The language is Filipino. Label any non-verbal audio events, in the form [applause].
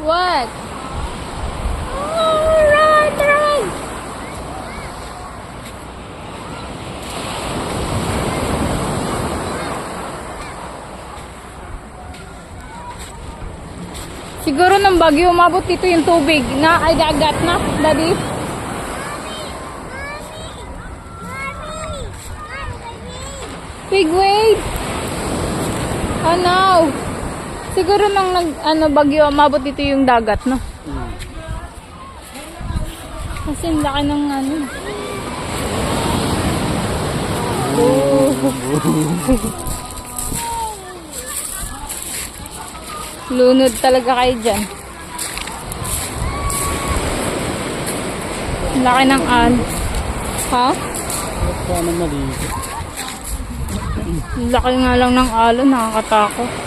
What? Oh, run, run! Siguro ng bagyo umabot dito yung tubig na ay dagat na, daddy. Big wave. Oh no. Siguro nang nag ano bagyo umabot dito yung dagat, no? Kasi ang laki ng ano. Oh. [laughs] Lunod talaga kayo dyan. Laki ng an. Ha? Ang Laki nga lang ng alon, nakakatakot.